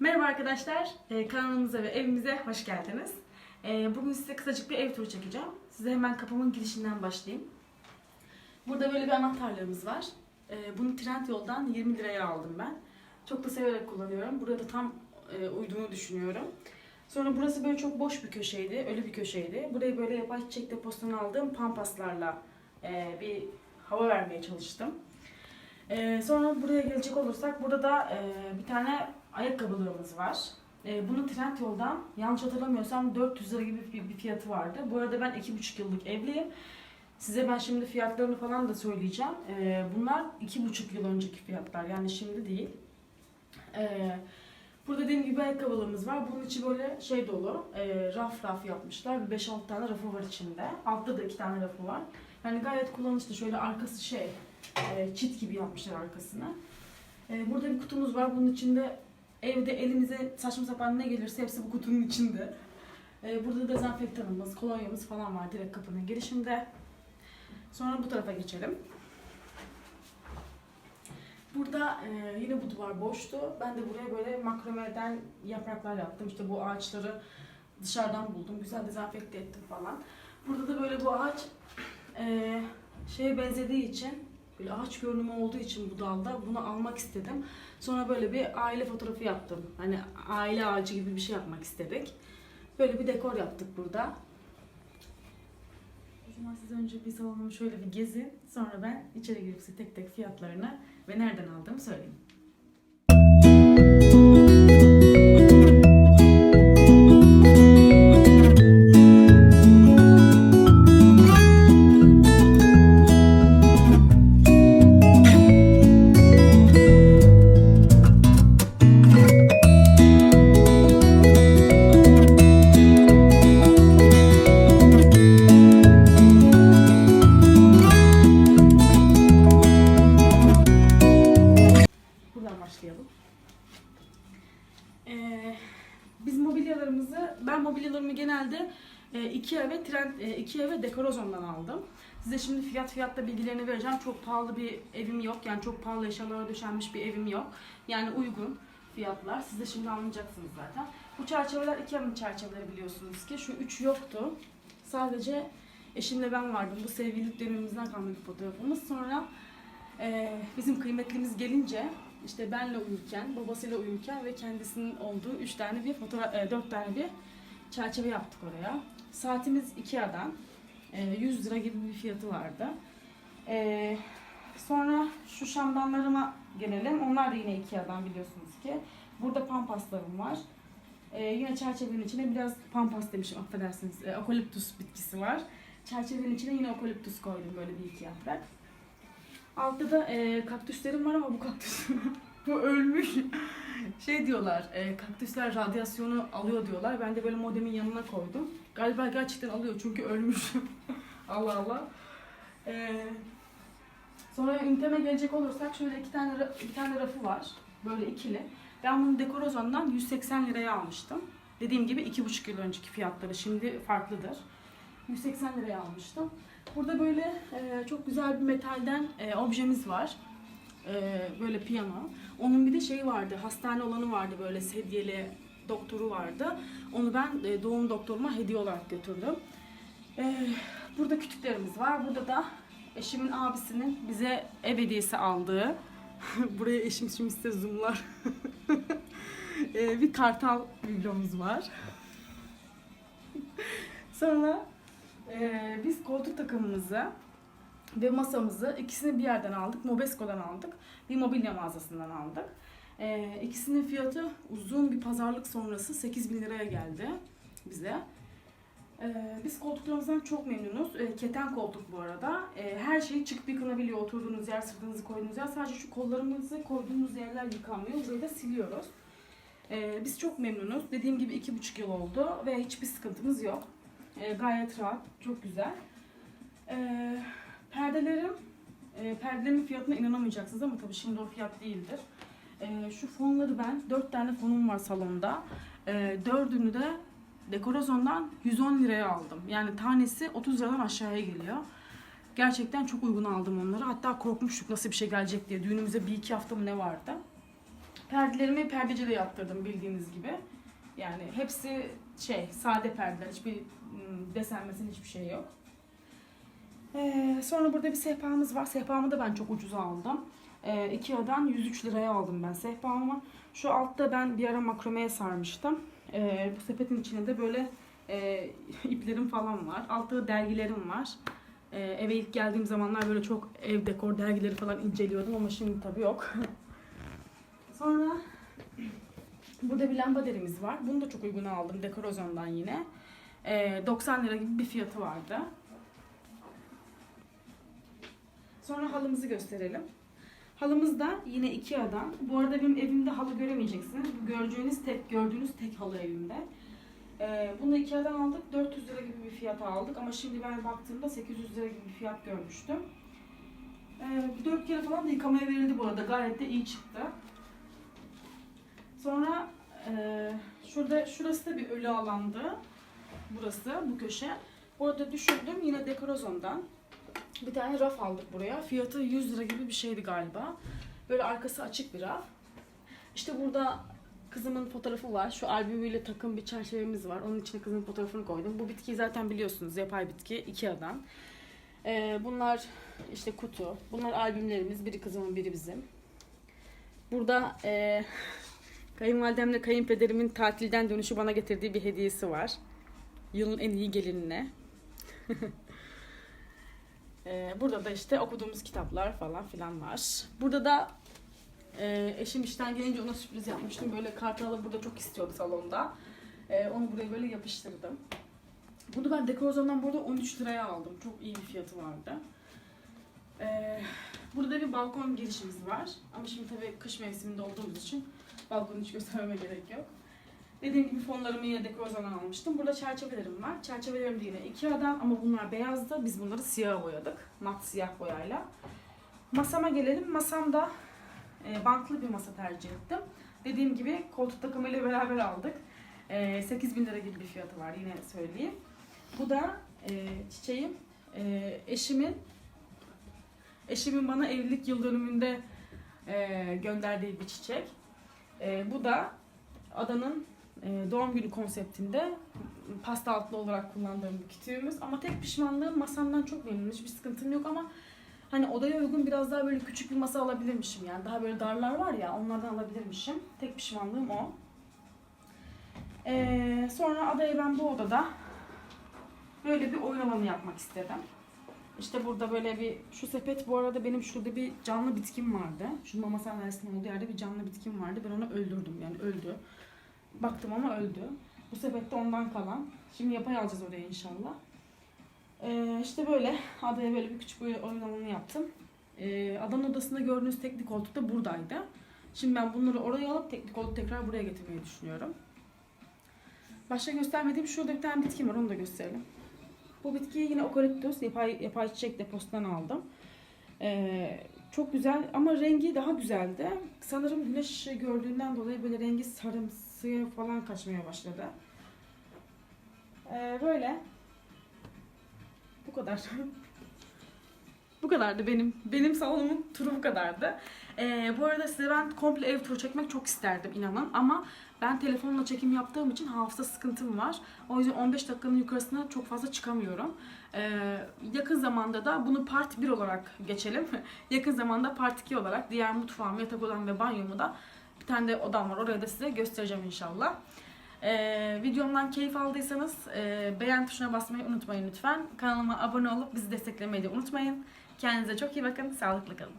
Merhaba arkadaşlar, Ee, kanalımıza ve evimize hoş geldiniz. Ee, Bugün size kısacık bir ev turu çekeceğim. Size hemen kapımın girişinden başlayayım. Burada böyle bir anahtarlığımız var. Ee, Bunu Trendyol'dan 20 liraya aldım ben. Çok da severek kullanıyorum. Burada tam e, uyduğunu düşünüyorum. Sonra burası böyle çok boş bir köşeydi, ölü bir köşeydi. Burayı böyle yapay çiçek deposundan aldığım pampaslarla e, bir hava vermeye çalıştım. Sonra buraya gelecek olursak burada da e, bir tane ayakkabılığımız var. E, bunu Trendyol'dan yanlış hatırlamıyorsam 400 lira gibi bir, bir fiyatı vardı. Bu arada ben 2,5 yıllık evliyim. Size ben şimdi fiyatlarını falan da söyleyeceğim. E, bunlar 2,5 yıl önceki fiyatlar yani şimdi değil. E, burada dediğim gibi ayakkabılığımız var. Bunun içi böyle şey dolu. E, raf raf yapmışlar. Bir 5-6 tane rafı var içinde. Altta da 2 tane rafı var. Yani gayet kullanışlı. Şöyle arkası şey e, çit gibi yapmışlar arkasını. E, burada bir kutumuz var. Bunun içinde evde elimize saçma sapan ne gelirse hepsi bu kutunun içinde. E, burada dezenfektanımız, kolonyamız falan var direkt kapının girişinde. Sonra bu tarafa geçelim. Burada e, yine bu duvar boştu. Ben de buraya böyle makromeden yapraklar yaptım. İşte bu ağaçları dışarıdan buldum. Güzel dezenfekte ettim falan. Burada da böyle bu ağaç e, şeye benzediği için böyle ağaç görünümü olduğu için bu dalda bunu almak istedim. Sonra böyle bir aile fotoğrafı yaptım. Hani aile ağacı gibi bir şey yapmak istedik. Böyle bir dekor yaptık burada. O zaman siz önce bir salonumu şöyle bir gezin. Sonra ben içeri girip size tek tek fiyatlarını ve nereden aldığımı söyleyeyim. Ben mobilyalarımı genelde e, Ikea ve Trend, e, Ikea ve Dekorozon'dan aldım. Size şimdi fiyat fiyatta bilgilerini vereceğim. Çok pahalı bir evim yok. Yani çok pahalı eşyalara döşenmiş bir evim yok. Yani uygun fiyatlar. Siz de şimdi anlayacaksınız zaten. Bu çerçeveler Ikea'nın çerçeveleri biliyorsunuz ki. Şu üç yoktu. Sadece eşimle ben vardım. Bu sevgililik dönemimizden kalma bir fotoğrafımız. Sonra e, bizim kıymetlimiz gelince işte benle uyurken, babasıyla uyurken ve kendisinin olduğu üç tane bir fotoğraf, e, dört tane bir çerçeve yaptık oraya. Saatimiz Ikea'dan. E, 100 lira gibi bir fiyatı vardı. E, sonra şu şamdanlarıma gelelim. Onlar da yine Ikea'dan biliyorsunuz ki. Burada pampaslarım var. E, yine çerçevenin içine biraz pampas demişim affedersiniz. E, okaliptus bitkisi var. Çerçevenin içine yine okaliptus koydum böyle bir iki yaprak. Altta da e, kaktüslerim var ama bu kaktüs bu ölmüş. Şey diyorlar, e, kaktüsler radyasyonu alıyor diyorlar. Ben de böyle modemin yanına koydum. Galiba gerçekten alıyor çünkü ölmüş. Allah Allah. E, sonra üniteme gelecek olursak şöyle iki tane bir tane rafı var. Böyle ikili. Ben bunu Dekorozon'dan 180 liraya almıştım. Dediğim gibi iki buçuk yıl önceki fiyatları şimdi farklıdır. 180 liraya almıştım. Burada böyle e, çok güzel bir metalden e, objemiz var. E, böyle piyano. Onun bir de şeyi vardı, hastane olanı vardı böyle sedyeli doktoru vardı. Onu ben e, doğum doktoruma hediye olarak götürdüm. E, burada kütüklerimiz var. Burada da eşimin abisinin bize ev hediyesi aldığı, buraya eşim şimdi size zoomlar. e, bir kartal biblomuz var. Sonra ee, biz koltuk takımımızı ve masamızı ikisini bir yerden aldık. Mobesko'dan aldık. Bir mobilya mağazasından aldık. Ee, ikisinin fiyatı uzun bir pazarlık sonrası 8 bin liraya geldi bize. Ee, biz koltuklarımızdan çok memnunuz. Ee, keten koltuk bu arada. Ee, her şey çıkıp yıkanabiliyor. Oturduğunuz yer, sırtınızı koyduğunuz yer. Sadece şu kollarımızı koyduğumuz yerler yıkanmıyor. Burayı da siliyoruz. Ee, biz çok memnunuz. Dediğim gibi iki buçuk yıl oldu ve hiçbir sıkıntımız yok. E, gayet rahat, çok güzel. E, perdelerim, e, perdelerimin fiyatına inanamayacaksınız ama tabii şimdi o fiyat değildir. E, şu fonları ben, 4 tane fonum var salonda. E, dördünü de Dekorozon'dan 110 liraya aldım. Yani tanesi 30 liradan aşağıya geliyor. Gerçekten çok uygun aldım onları. Hatta korkmuştuk nasıl bir şey gelecek diye. Düğünümüze bir iki hafta mı ne vardı. Perdelerimi perdecide yaptırdım bildiğiniz gibi. Yani hepsi şey sade perdeler. Hiçbir ım, desen mesen hiçbir şey yok. Ee, sonra burada bir sehpamız var. Sehpamı da ben çok ucuza aldım. Ee, Ikea'dan 103 liraya aldım ben sehpamı. Şu altta ben bir ara makromeye sarmıştım. Ee, bu sepetin içinde de böyle e, iplerim falan var. Altta dergilerim var. Ee, eve ilk geldiğim zamanlar böyle çok ev dekor dergileri falan inceliyordum ama şimdi tabii yok. Sonra burada bir lambaderimiz var. Bunu da çok uygun aldım Dekorozon'dan yine. Ee, 90 lira gibi bir fiyatı vardı. Sonra halımızı gösterelim. Halımız da yine Ikea'dan. Bu arada benim evimde halı göremeyeceksiniz. Bu gördüğünüz tek gördüğünüz tek halı evimde. Ee, bunu Ikea'dan aldık. 400 lira gibi bir fiyata aldık ama şimdi ben baktığımda 800 lira gibi bir fiyat görmüştüm. Ee, 4 kere falan da yıkamaya verildi bu arada. Gayet de iyi çıktı. Sonra e, şurada şurası da bir ölü alandı. Burası bu köşe. Orada düşürdüm yine Dekorozon'dan. Bir tane raf aldık buraya. Fiyatı 100 lira gibi bir şeydi galiba. Böyle arkası açık bir raf. İşte burada kızımın fotoğrafı var. Şu albümüyle takım bir çerçevemiz var. Onun içine kızımın fotoğrafını koydum. Bu bitkiyi zaten biliyorsunuz. Yapay bitki. Ikea'dan. Ee, bunlar işte kutu. Bunlar albümlerimiz. Biri kızımın biri bizim. Burada e, kayınvalidemle kayınpederimin tatilden dönüşü bana getirdiği bir hediyesi var. Yılın en iyi gelinine. Ee, burada da işte okuduğumuz kitaplar falan filan var. Burada da e, eşim işten gelince ona sürpriz yapmıştım. Böyle kartalı burada çok istiyordu salonda. Ee, onu buraya böyle yapıştırdım. Bunu ben Dekorozon'dan burada 13 liraya aldım. Çok iyi bir fiyatı vardı. Ee, burada bir balkon girişimiz var. Ama şimdi tabii kış mevsiminde olduğumuz için balkonu hiç göstermeme gerek yok. Dediğim gibi fonlarımı yine Dekorozon'dan almıştım. Burada çerçevelerim var. Çerçevelerim de yine Ikea'dan ama bunlar beyazdı. Biz bunları siyah boyadık. Mat siyah boyayla. Masama gelelim. Masamda e, bantlı bir masa tercih ettim. Dediğim gibi koltuk takımıyla beraber aldık. E, 8 bin lira gibi bir fiyatı var yine söyleyeyim. Bu da e, çiçeğim e, eşimin eşimin bana evlilik yıl dönümünde e, gönderdiği bir çiçek. E, bu da adanın e, doğum günü konseptinde pasta altlı olarak kullandığım bir kütüğümüz. Ama tek pişmanlığım masamdan çok memnunum. Hiçbir sıkıntım yok ama hani odaya uygun biraz daha böyle küçük bir masa alabilirmişim yani. Daha böyle darlar var ya onlardan alabilirmişim. Tek pişmanlığım o. Ee, sonra adaya ben bu odada böyle bir oyun alanı yapmak istedim. İşte burada böyle bir, şu sepet bu arada benim şurada bir canlı bitkim vardı. Şu mama sandalyesinin olduğu yerde bir canlı bitkim vardı. Ben onu öldürdüm yani öldü. Baktım ama öldü. Bu sepette ondan kalan. Şimdi yapay alacağız oraya inşallah. Ee, işte böyle adaya böyle bir küçük bir oyun alanı yaptım. Ee, adanın odasında gördüğünüz teknik koltuk da buradaydı. Şimdi ben bunları oraya alıp teknik koltuğu tekrar buraya getirmeyi düşünüyorum. Başka göstermediğim şurada bir tane bitkim var onu da gösterelim. Bu bitkiyi yine okaliptüs yapay, yapay çiçek deposundan aldım. Ee, çok güzel ama rengi daha güzeldi. Sanırım güneş gördüğünden dolayı böyle rengi sarımsıya falan kaçmaya başladı. Ee, böyle. Bu kadar. bu kadardı benim. Benim salonumun turu bu kadardı. Ee, bu arada size ben komple ev turu çekmek çok isterdim inanın ama ben telefonla çekim yaptığım için hafıza sıkıntım var. O yüzden 15 dakikanın yukarısına çok fazla çıkamıyorum. Ee, yakın zamanda da bunu part 1 olarak geçelim. yakın zamanda part 2 olarak diğer mutfağım, yatak odam ve banyomu da bir tane de odam var. Oraya da size göstereceğim inşallah. Ee, videomdan keyif aldıysanız e, beğen tuşuna basmayı unutmayın lütfen. Kanalıma abone olup bizi desteklemeyi de unutmayın. Kendinize çok iyi bakın. Sağlıklı kalın.